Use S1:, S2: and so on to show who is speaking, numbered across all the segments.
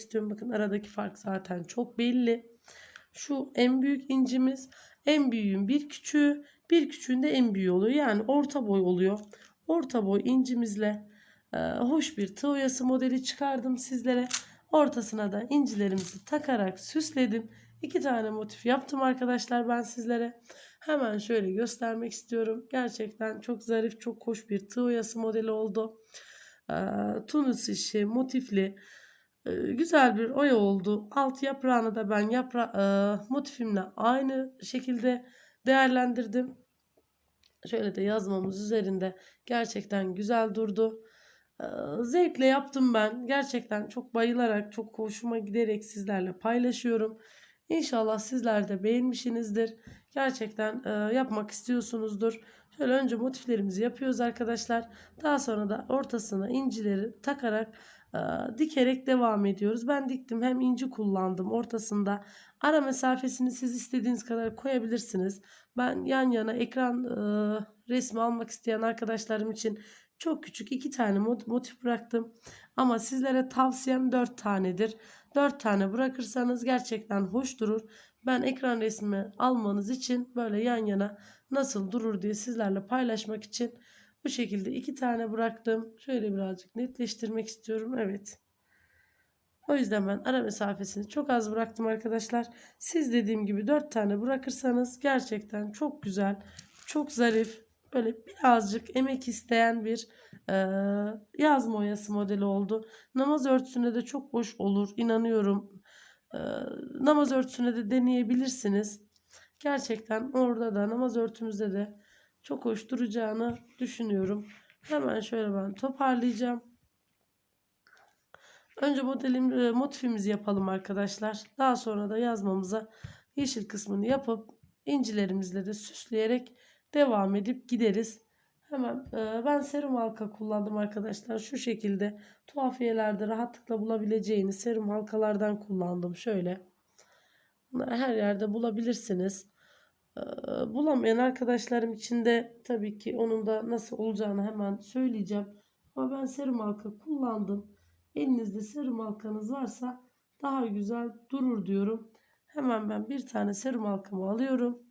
S1: istiyorum. Bakın aradaki fark zaten çok belli. Şu en büyük incimiz en büyüğün bir küçüğü bir küçüğün de en büyüğü oluyor. Yani orta boy oluyor. Orta boy incimizle e, hoş bir tığ oyası modeli çıkardım sizlere. Ortasına da incilerimizi takarak süsledim. İki tane motif yaptım arkadaşlar ben sizlere. Hemen şöyle göstermek istiyorum. Gerçekten çok zarif, çok hoş bir tığ oyası modeli oldu. Ee, Tunus işi, motifli, güzel bir oya oldu. Alt yaprağını da ben yapra e, motifimle aynı şekilde değerlendirdim. Şöyle de yazmamız üzerinde gerçekten güzel durdu. Ee, Zevkle yaptım ben. Gerçekten çok bayılarak, çok hoşuma giderek sizlerle paylaşıyorum. İnşallah sizler de beğenmişsinizdir. Gerçekten e, yapmak istiyorsunuzdur. Şöyle önce motiflerimizi yapıyoruz arkadaşlar. Daha sonra da ortasına incileri takarak e, dikerek devam ediyoruz. Ben diktim hem inci kullandım ortasında. Ara mesafesini siz istediğiniz kadar koyabilirsiniz. Ben yan yana ekran e, resmi almak isteyen arkadaşlarım için çok küçük iki tane motif bıraktım. Ama sizlere tavsiyem 4 tanedir. 4 tane bırakırsanız gerçekten hoş durur. Ben ekran resmi almanız için böyle yan yana nasıl durur diye sizlerle paylaşmak için bu şekilde iki tane bıraktım. Şöyle birazcık netleştirmek istiyorum. Evet. O yüzden ben ara mesafesini çok az bıraktım arkadaşlar. Siz dediğim gibi 4 tane bırakırsanız gerçekten çok güzel, çok zarif, böyle birazcık emek isteyen bir e, yazma oyası modeli oldu. Namaz örtüsüne de çok hoş olur inanıyorum. E, namaz örtüsüne de deneyebilirsiniz. Gerçekten orada da namaz örtümüzde de çok hoş duracağını düşünüyorum. Hemen şöyle ben toparlayacağım. Önce modelim, e, motifimizi yapalım arkadaşlar. Daha sonra da yazmamıza yeşil kısmını yapıp incilerimizle de süsleyerek devam edip gideriz. Hemen e, ben serum halka kullandım arkadaşlar. Şu şekilde tuhafiyelerde rahatlıkla bulabileceğiniz serum halkalardan kullandım. Şöyle. Bunları her yerde bulabilirsiniz. E, bulamayan arkadaşlarım için de tabii ki onun da nasıl olacağını hemen söyleyeceğim. Ama ben serum halka kullandım. Elinizde serum halkanız varsa daha güzel durur diyorum. Hemen ben bir tane serum halkamı alıyorum.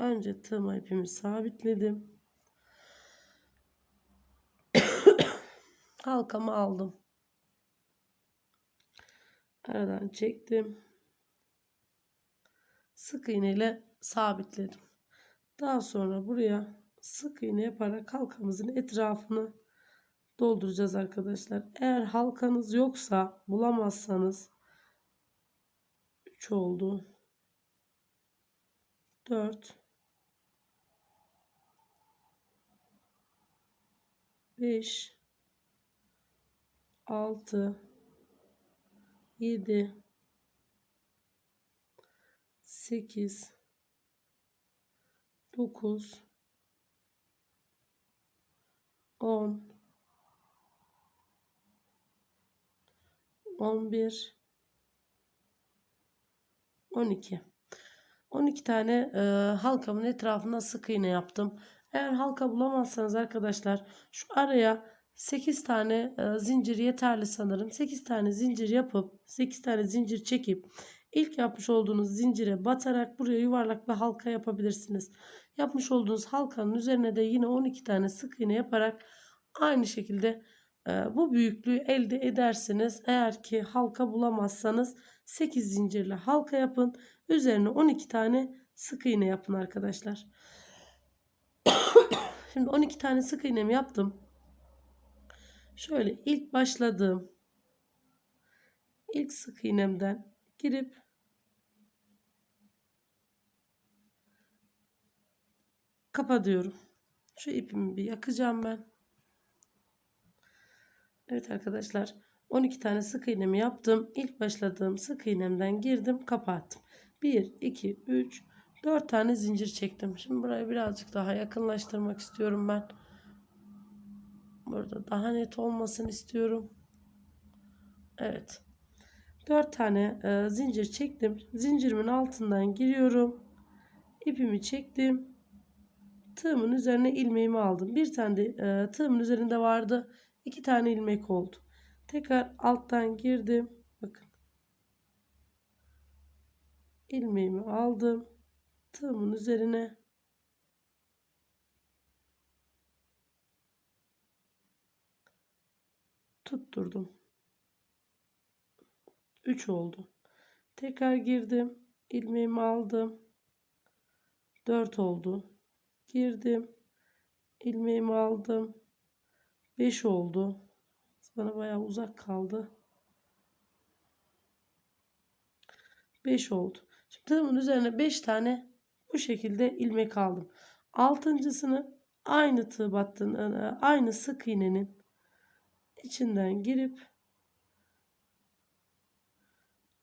S1: Önce tığıma ipimi sabitledim. Halkamı aldım. Aradan çektim. Sık iğne ile sabitledim. Daha sonra buraya sık iğne yaparak halkamızın etrafını dolduracağız arkadaşlar. Eğer halkanız yoksa bulamazsanız 3 oldu. 4 5 6 7 8 9 10 11 12 12 tane e, halkamın etrafına sık iğne yaptım. Eğer halka bulamazsanız arkadaşlar şu araya 8 tane e, zincir yeterli sanırım. 8 tane zincir yapıp 8 tane zincir çekip ilk yapmış olduğunuz zincire batarak buraya yuvarlak bir halka yapabilirsiniz. Yapmış olduğunuz halkanın üzerine de yine 12 tane sık iğne yaparak aynı şekilde e, bu büyüklüğü elde edersiniz. Eğer ki halka bulamazsanız 8 zincirle halka yapın. Üzerine 12 tane sık iğne yapın arkadaşlar. Şimdi 12 tane sık iğnemi yaptım. Şöyle ilk başladığım ilk sık iğnemden girip kapatıyorum. Şu ipimi bir yakacağım ben. Evet arkadaşlar 12 tane sık iğnemi yaptım. İlk başladığım sık iğnemden girdim kapattım. 1 2 3 4 tane zincir çektim. Şimdi burayı birazcık daha yakınlaştırmak istiyorum ben. Burada daha net olmasını istiyorum. Evet. 4 tane e, zincir çektim. Zincirimin altından giriyorum. İpimi çektim. tığımın üzerine ilmeğimi aldım. Bir tane de e, tığımın üzerinde vardı. iki tane ilmek oldu. Tekrar alttan girdim. Bakın. ilmeğimi aldım. Tığımın üzerine tutturdum. 3 oldu. Tekrar girdim. ilmeğimi aldım. 4 oldu. Girdim. ilmeğimi aldım. 5 oldu. Bana bayağı uzak kaldı. 5 oldu. Şimdi tığımın üzerine 5 tane bu şekilde ilmek aldım. Altıncısını aynı tığ battın, aynı sık iğnenin içinden girip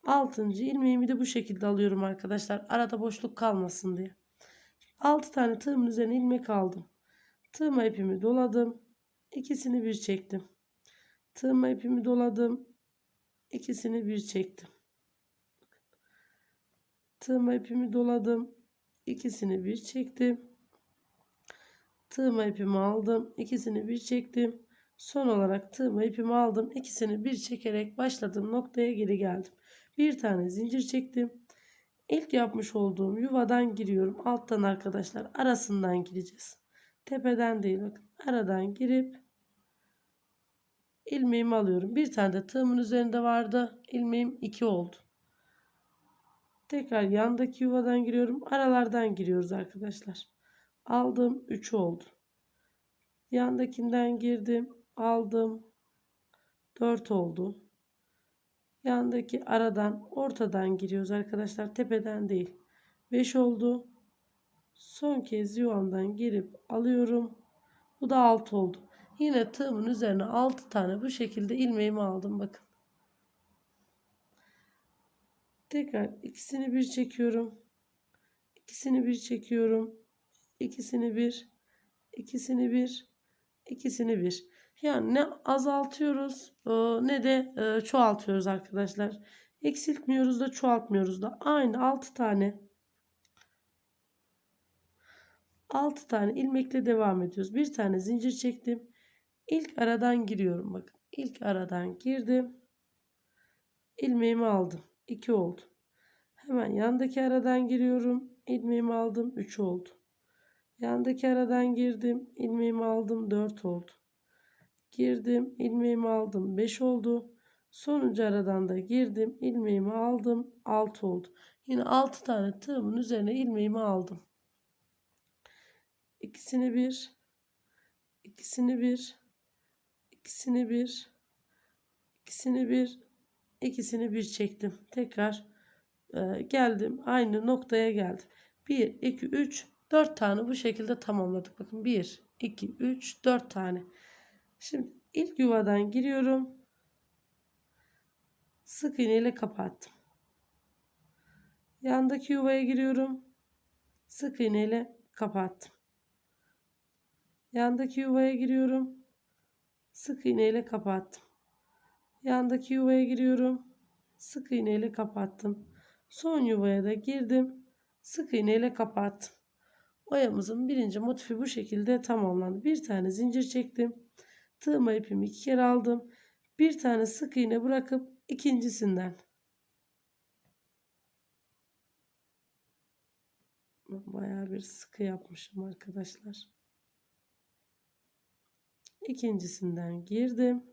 S1: altıncı ilmeğimi de bu şekilde alıyorum arkadaşlar. Arada boşluk kalmasın diye. 6 tane tığımın üzerine ilmek aldım. Tığıma ipimi doladım. İkisini bir çektim. Tığıma ipimi doladım. İkisini bir çektim. Tığıma ipimi doladım. İkisini bir çektim. Tığıma ipimi aldım. İkisini bir çektim. Son olarak tığıma ipimi aldım. İkisini bir çekerek başladığım noktaya geri geldim. Bir tane zincir çektim. İlk yapmış olduğum yuvadan giriyorum. Alttan arkadaşlar arasından gireceğiz. Tepeden değil bakın. Aradan girip ilmeğimi alıyorum. Bir tane de tığımın üzerinde vardı. İlmeğim 2 oldu. Tekrar yandaki yuvadan giriyorum. Aralardan giriyoruz arkadaşlar. Aldım 3 oldu. Yandakinden girdim. Aldım. 4 oldu. Yandaki aradan ortadan giriyoruz arkadaşlar. Tepeden değil. 5 oldu. Son kez yuvamdan girip alıyorum. Bu da 6 oldu. Yine tığımın üzerine 6 tane bu şekilde ilmeğimi aldım. Bakın. Tekrar ikisini bir çekiyorum. İkisini bir çekiyorum. İkisini bir. ikisini bir. ikisini bir. Yani ne azaltıyoruz e, ne de e, çoğaltıyoruz arkadaşlar. Eksiltmiyoruz da çoğaltmıyoruz da. Aynı 6 tane 6 tane ilmekle devam ediyoruz. Bir tane zincir çektim. İlk aradan giriyorum bakın. İlk aradan girdim. ilmeğimi aldım. 2 oldu. Hemen yandaki aradan giriyorum. ilmeğimi aldım. 3 oldu. Yandaki aradan girdim. ilmeğimi aldım. 4 oldu. Girdim. ilmeğimi aldım. 5 oldu. Sonuncu aradan da girdim. ilmeğimi aldım. 6 oldu. Yine 6 tane tığımın üzerine ilmeğimi aldım. İkisini bir. ikisini bir. ikisini bir. ikisini bir. ikisini bir çektim. Tekrar e, geldim. Aynı noktaya geldim. 1, 2, 3, 4 tane bu şekilde tamamladık. Bakın 1, 2, 3, 4 tane. Şimdi ilk yuvadan giriyorum. Sık iğne ile kapattım. Yandaki yuvaya giriyorum. Sık iğne ile kapattım. Yandaki yuvaya giriyorum. Sık iğne ile kapattım. Yandaki yuvaya giriyorum. Sık iğne ile kapattım. Son yuvaya da girdim. Sık iğne ile kapattım. Oyamızın birinci motifi bu şekilde tamamlandı. Bir tane zincir çektim. Tığıma ipimi iki kere aldım. Bir tane sık iğne bırakıp ikincisinden bayağı bir sıkı yapmışım arkadaşlar. İkincisinden girdim.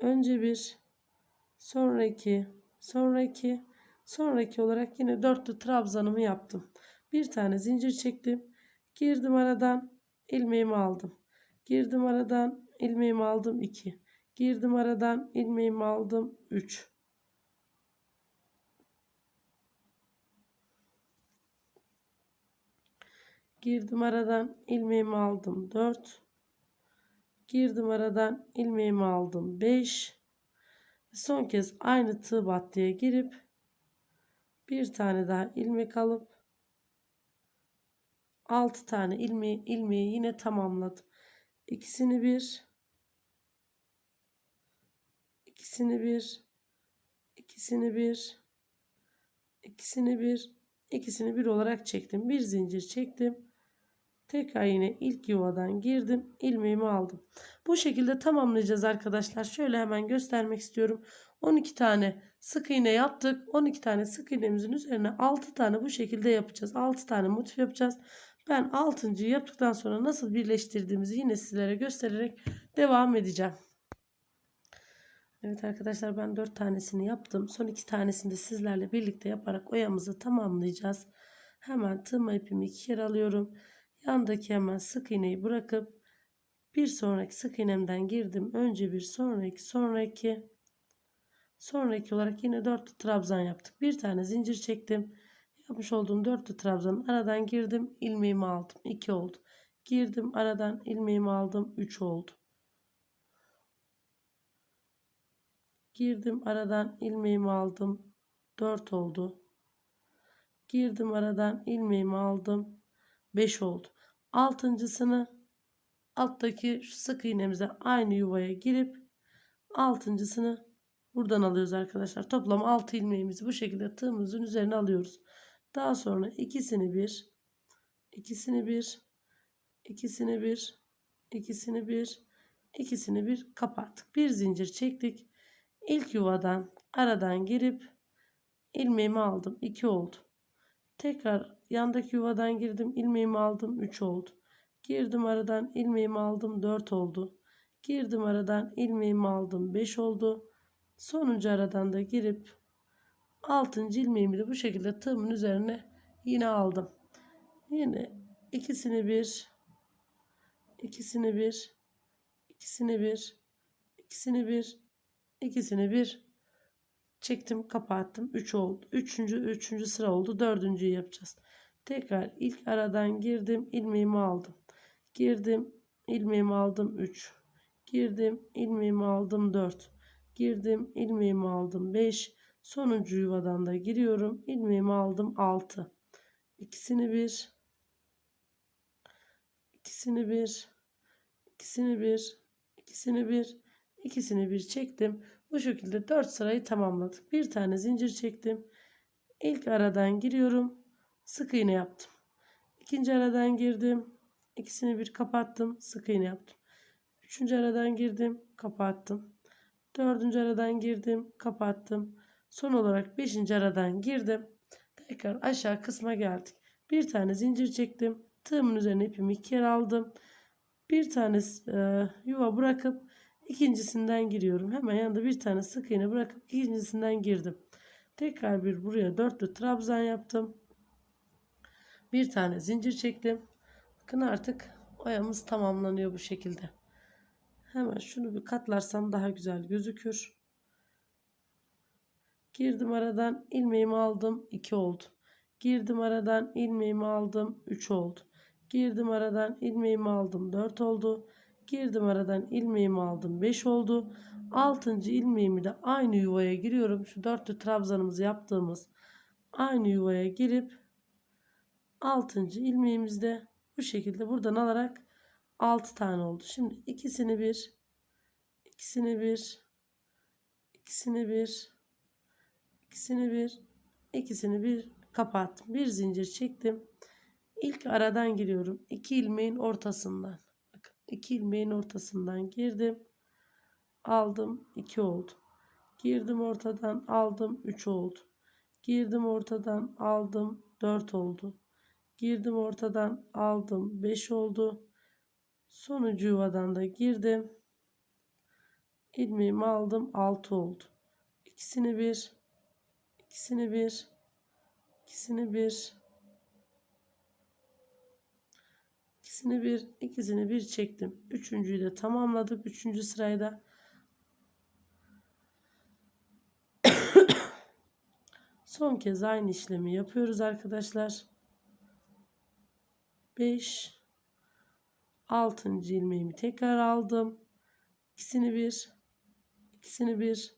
S1: Önce bir, sonraki, sonraki, sonraki olarak yine dörtlü trabzanımı yaptım. Bir tane zincir çektim. Girdim aradan ilmeğimi aldım. Girdim aradan ilmeğimi aldım 2. Girdim aradan ilmeğimi aldım 3. Girdim aradan ilmeğimi aldım 4. Girdim aradan ilmeğimi aldım 5. Son kez aynı tığ battıya girip bir tane daha ilmek alıp 6 tane ilmeği, ilmeği yine tamamladım. İkisini bir ikisini bir ikisini bir ikisini bir, ikisini bir olarak çektim. Bir zincir çektim. Tekrar yine ilk yuvadan girdim. ilmeğimi aldım. Bu şekilde tamamlayacağız arkadaşlar. Şöyle hemen göstermek istiyorum. 12 tane sık iğne yaptık. 12 tane sık iğnemizin üzerine 6 tane bu şekilde yapacağız. 6 tane motif yapacağız. Ben 6. yaptıktan sonra nasıl birleştirdiğimizi yine sizlere göstererek devam edeceğim. Evet arkadaşlar ben 4 tanesini yaptım. Son 2 tanesini de sizlerle birlikte yaparak oyamızı tamamlayacağız. Hemen tığma ipimi iki kere alıyorum. Yandaki hemen sık iğneyi bırakıp bir sonraki sık iğnemden girdim. Önce bir sonraki sonraki sonraki olarak yine dörtlü trabzan yaptık. Bir tane zincir çektim. Yapmış olduğum dörtlü trabzanın aradan girdim. ilmeğimi aldım. 2 oldu. Girdim aradan ilmeğimi aldım. 3 oldu. Girdim aradan ilmeğimi aldım. 4 oldu. Girdim aradan ilmeğimi aldım. 5 oldu. Altıncısını alttaki sık iğnemize aynı yuvaya girip altıncısını buradan alıyoruz arkadaşlar. Toplam 6 ilmeğimizi bu şekilde tığımızın üzerine alıyoruz. Daha sonra ikisini bir, ikisini bir, ikisini bir, ikisini bir, ikisini bir kapattık. Bir zincir çektik. İlk yuvadan aradan girip ilmeğimi aldım. 2 oldu. Tekrar yandaki yuvadan girdim. ilmeğimi aldım. 3 oldu. Girdim aradan ilmeğimi aldım. 4 oldu. Girdim aradan ilmeğimi aldım. 5 oldu. Sonuncu aradan da girip 6. ilmeğimi de bu şekilde tığımın üzerine yine aldım. Yine ikisini bir ikisini bir ikisini bir ikisini bir ikisini bir çektim kapattım 3 oldu. Üçüncü, üçüncü sıra oldu. Dördüncüyü yapacağız. Tekrar ilk aradan girdim. ilmeğimi aldım. Girdim. ilmeğimi aldım 3. Girdim. ilmeğimi aldım 4. Girdim. ilmeğimi aldım 5. Sonuncu yuvadan da giriyorum. ilmeğimi aldım 6. İkisini bir. ikisini bir. ikisini bir. ikisini bir. ikisini bir çektim. Bu şekilde 4 sırayı tamamladık. Bir tane zincir çektim. İlk aradan giriyorum. Sık iğne yaptım. İkinci aradan girdim. İkisini bir kapattım. Sık iğne yaptım. Üçüncü aradan girdim. Kapattım. Dördüncü aradan girdim. Kapattım. Son olarak beşinci aradan girdim. Tekrar aşağı kısma geldik. Bir tane zincir çektim. Tığımın üzerine ipimi iki kere aldım. Bir tane e, yuva bırakıp ikincisinden giriyorum. Hemen yanında bir tane sık iğne bırakıp ikincisinden girdim. Tekrar bir buraya dörtlü trabzan yaptım. Bir tane zincir çektim. Bakın artık oyamız tamamlanıyor bu şekilde. Hemen şunu bir katlarsam daha güzel gözükür. Girdim aradan ilmeğimi aldım 2 oldu. Girdim aradan ilmeğimi aldım 3 oldu. Girdim aradan ilmeğimi aldım 4 oldu. Girdim aradan ilmeğimi aldım 5 oldu. 6. ilmeğimi de aynı yuvaya giriyorum. Şu dörtlü trabzanımızı yaptığımız aynı yuvaya girip 6. ilmeğimizde bu şekilde buradan alarak 6 tane oldu. Şimdi ikisini bir ikisini bir ikisini bir ikisini bir ikisini bir kapattım. Bir zincir çektim. İlk aradan giriyorum. 2 ilmeğin ortasından. 2 ilmeğin ortasından girdim. Aldım 2 oldu. Girdim ortadan aldım 3 oldu. Girdim ortadan aldım 4 oldu. Girdim ortadan aldım 5 oldu. Sonuncu yuvadan da girdim. ilmeğimi aldım 6 oldu. İkisini bir, ikisini bir, ikisini bir, ikisini bir, ikisini bir çektim. Üçüncüyü de tamamladık. Üçüncü sırayda son kez aynı işlemi yapıyoruz arkadaşlar. 5 6. ilmeğimi tekrar aldım. İkisini bir, ikisini bir,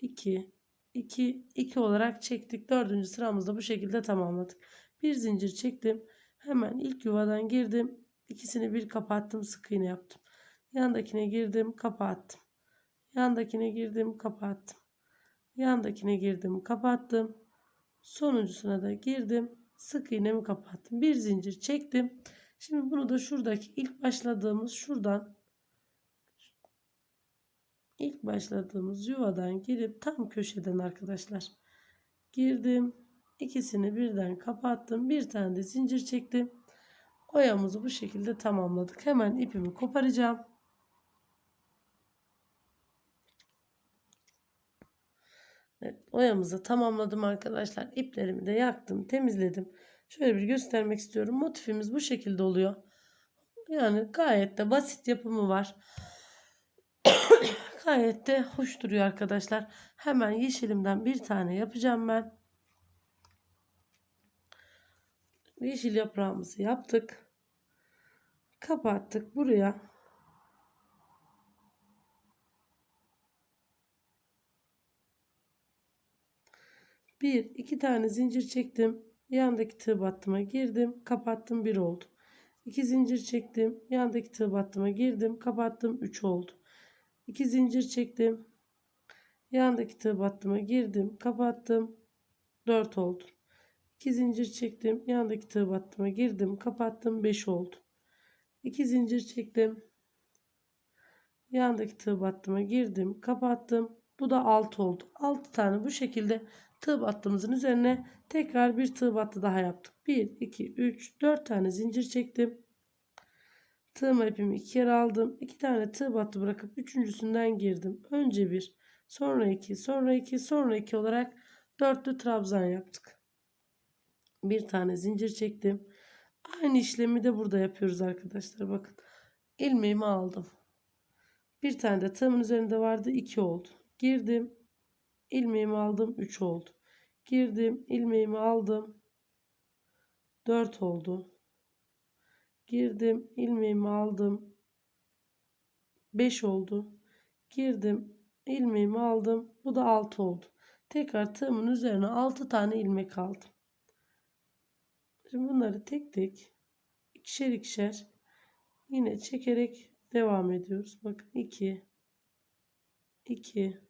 S1: 2 2 2 olarak çektik. Dördüncü sıramızda bu şekilde tamamladık. Bir zincir çektim. Hemen ilk yuvadan girdim. İkisini bir kapattım. Sık iğne yaptım. Yandakine girdim. Kapattım. Yandakine girdim. Kapattım. Yandakine girdim. Kapattım. Sonuncusuna da girdim. Sık iğnemi kapattım. Bir zincir çektim. Şimdi bunu da şuradaki ilk başladığımız şuradan ilk başladığımız yuvadan girip tam köşeden arkadaşlar girdim. İkisini birden kapattım. Bir tane de zincir çektim. Oyamızı bu şekilde tamamladık. Hemen ipimi koparacağım. Evet, oyamızı tamamladım arkadaşlar. İplerimi de yaktım, temizledim. Şöyle bir göstermek istiyorum. Motifimiz bu şekilde oluyor. Yani gayet de basit yapımı var. Gayet de hoş duruyor arkadaşlar. Hemen yeşilimden bir tane yapacağım ben. Yeşil yaprağımızı yaptık. Kapattık buraya. Bir, iki tane zincir çektim. Yandaki tığ battıma girdim. Kapattım bir oldu. İki zincir çektim. Yandaki tığ battıma girdim. Kapattım üç oldu. İki zincir çektim. Yandaki tığ battıma girdim. Kapattım. dört oldu. İki zincir çektim. Yandaki tığ battıma girdim. Kapattım. beş oldu. İki zincir çektim. Yandaki tığ battıma girdim. Kapattım. Bu da 6 oldu. 6 tane bu şekilde tığ battığımızın üzerine tekrar bir tığ battı daha yaptık. 1, 2, 3, 4 tane zincir çektim. Tığıma ipimi iki kere aldım. 2 tane tığ battı bırakıp üçüncüsünden girdim. Önce bir, sonra iki, sonra iki, sonra iki olarak dörtlü trabzan yaptık. Bir tane zincir çektim. Aynı işlemi de burada yapıyoruz arkadaşlar. Bakın ilmeğimi aldım. Bir tane de tığımın üzerinde vardı. 2 oldu. Girdim. ilmeğimi aldım. 3 oldu. Girdim. ilmeğimi aldım. 4 oldu. Girdim. ilmeğimi aldım. 5 oldu. Girdim. ilmeğimi aldım. Bu da 6 oldu. Tekrar tığımın üzerine 6 tane ilmek aldım. Şimdi bunları tek tek ikişer ikişer yine çekerek devam ediyoruz. Bakın 2 2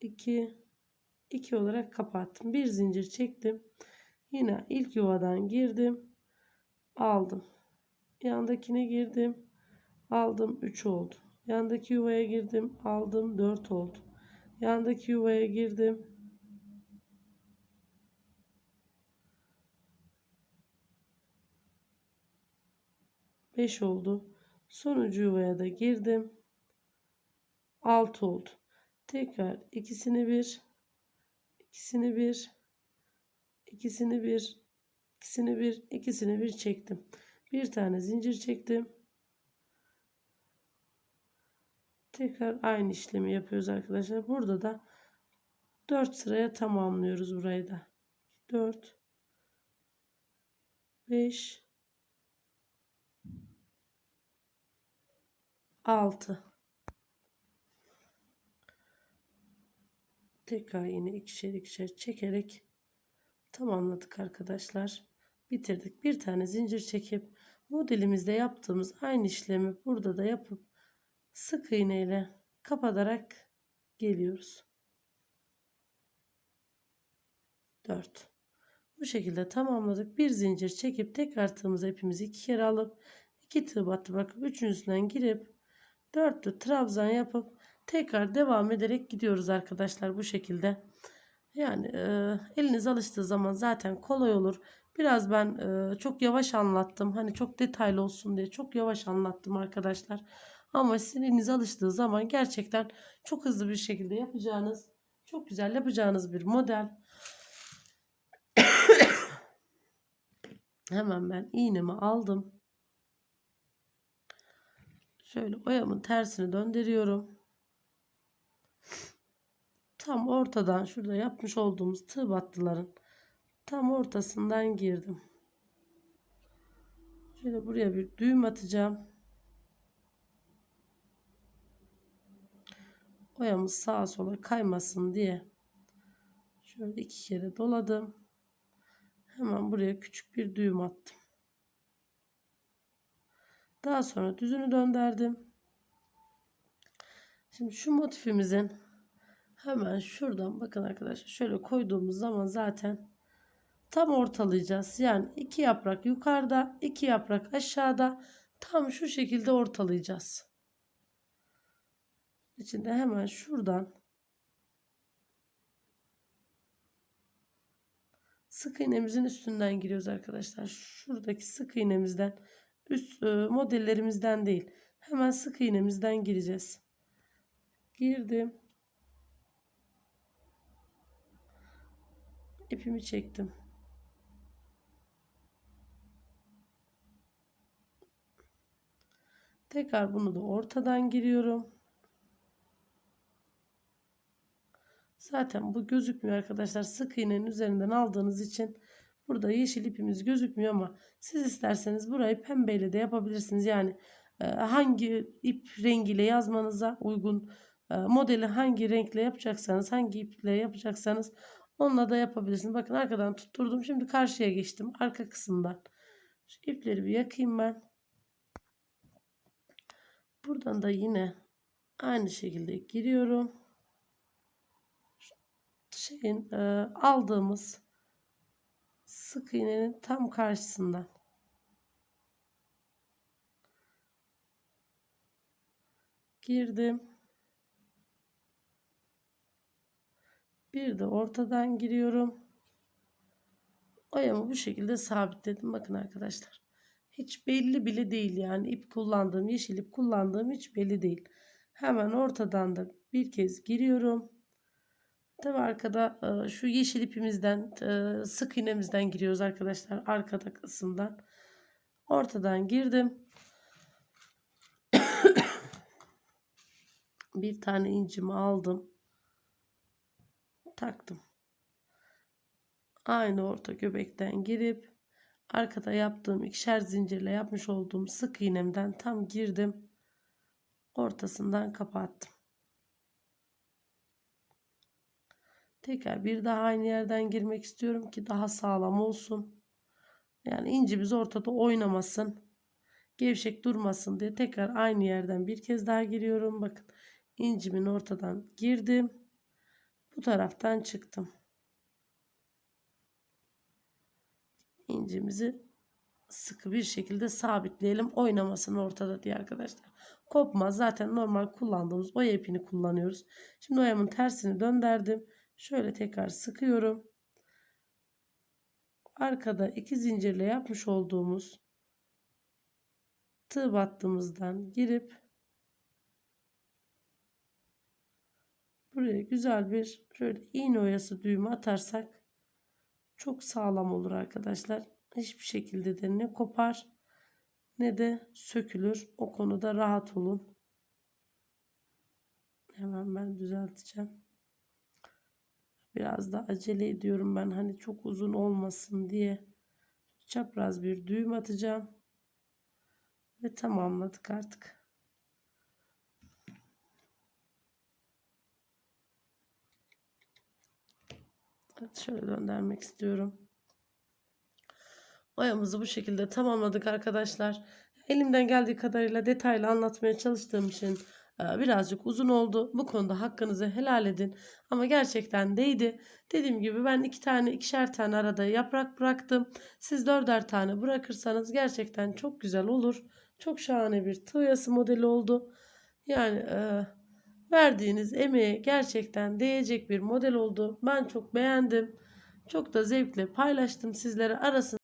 S1: 2 2 olarak kapattım. Bir zincir çektim. Yine ilk yuvadan girdim. Aldım. Yandakine girdim. Aldım 3 oldu. Yandaki yuvaya girdim. Aldım 4 oldu. Yandaki yuvaya girdim. Beş oldu. Sonuncu yuvaya da girdim. 6 oldu. Tekrar ikisini bir, ikisini bir, ikisini bir, ikisini bir, ikisini bir çektim. Bir tane zincir çektim. Tekrar aynı işlemi yapıyoruz arkadaşlar. Burada da 4 sıraya tamamlıyoruz burayı da. 4 5 6 tekrar yine ikişer ikişer çekerek tamamladık arkadaşlar. Bitirdik. Bir tane zincir çekip modelimizde yaptığımız aynı işlemi burada da yapıp sık iğne ile kapatarak geliyoruz. 4 bu şekilde tamamladık. Bir zincir çekip tekrar tığımıza ipimizi iki kere alıp iki tığ battı. Bakıp üçüncüsünden girip dörtlü trabzan yapıp tekrar devam ederek gidiyoruz arkadaşlar bu şekilde. Yani e, eliniz alıştığı zaman zaten kolay olur. Biraz ben e, çok yavaş anlattım. Hani çok detaylı olsun diye çok yavaş anlattım arkadaşlar. Ama sizin eliniz alıştığı zaman gerçekten çok hızlı bir şekilde yapacağınız, çok güzel yapacağınız bir model. Hemen ben iğnemi aldım. Şöyle oyamın tersini döndürüyorum. Tam ortadan şurada yapmış olduğumuz tığ battıların tam ortasından girdim. Şöyle buraya bir düğüm atacağım. Oyamız sağa sola kaymasın diye şöyle iki kere doladım. Hemen buraya küçük bir düğüm attım. Daha sonra düzünü döndürdüm. Şimdi şu motifimizin Hemen şuradan bakın arkadaşlar şöyle koyduğumuz zaman zaten tam ortalayacağız. Yani iki yaprak yukarıda, iki yaprak aşağıda tam şu şekilde ortalayacağız. İçinde hemen şuradan sık iğnemizin üstünden giriyoruz arkadaşlar. Şuradaki sık iğnemizden üst e, modellerimizden değil. Hemen sık iğnemizden gireceğiz. Girdim. İpimi çektim. Tekrar bunu da ortadan giriyorum. Zaten bu gözükmüyor arkadaşlar. Sık iğnenin üzerinden aldığınız için burada yeşil ipimiz gözükmüyor ama siz isterseniz burayı pembeyle de yapabilirsiniz. Yani e, hangi ip rengiyle yazmanıza uygun e, modeli hangi renkle yapacaksanız hangi iple yapacaksanız onunla da yapabilirsiniz. Bakın arkadan tutturdum. Şimdi karşıya geçtim. Arka kısımdan. Şu ipleri bir yakayım ben. Buradan da yine aynı şekilde giriyorum. Şeyin e, aldığımız sık iğnenin tam karşısından. Girdim. Bir de ortadan giriyorum. Oyamı bu şekilde sabitledim. Bakın arkadaşlar. Hiç belli bile değil yani ip kullandığım yeşil ip kullandığım hiç belli değil. Hemen ortadan da bir kez giriyorum. Tabi arkada e, şu yeşil ipimizden e, sık iğnemizden giriyoruz arkadaşlar arkada kısımdan. Ortadan girdim. bir tane incimi aldım. Taktım. Aynı orta göbekten girip arkada yaptığım ikişer zincirle yapmış olduğum sık iğnemden tam girdim. Ortasından kapattım. Tekrar bir daha aynı yerden girmek istiyorum ki daha sağlam olsun. Yani incimiz ortada oynamasın. Gevşek durmasın diye tekrar aynı yerden bir kez daha giriyorum. Bakın incimin ortadan girdim. Bu taraftan çıktım. İncimizi sıkı bir şekilde sabitleyelim. Oynamasın ortada diye arkadaşlar. Kopmaz. Zaten normal kullandığımız oya ipini kullanıyoruz. Şimdi oyamın tersini döndürdüm. Şöyle tekrar sıkıyorum. Arkada iki zincirle yapmış olduğumuz tığ battığımızdan girip buraya güzel bir şöyle iğne oyası düğümü atarsak çok sağlam olur arkadaşlar. Hiçbir şekilde de ne kopar ne de sökülür. O konuda rahat olun. Hemen ben düzelteceğim. Biraz da acele ediyorum ben hani çok uzun olmasın diye. Çapraz bir düğüm atacağım. Ve tamamladık artık. Şöyle döndürmek istiyorum. Oyamızı bu şekilde tamamladık arkadaşlar. Elimden geldiği kadarıyla detaylı anlatmaya çalıştığım için ee, birazcık uzun oldu. Bu konuda hakkınızı helal edin. Ama gerçekten değdi. Dediğim gibi ben iki tane ikişer tane arada yaprak bıraktım. Siz dörder tane bırakırsanız gerçekten çok güzel olur. Çok şahane bir tığ yası modeli oldu. Yani e, verdiğiniz emeğe gerçekten değecek bir model oldu. Ben çok beğendim. Çok da zevkle paylaştım sizlere arasında.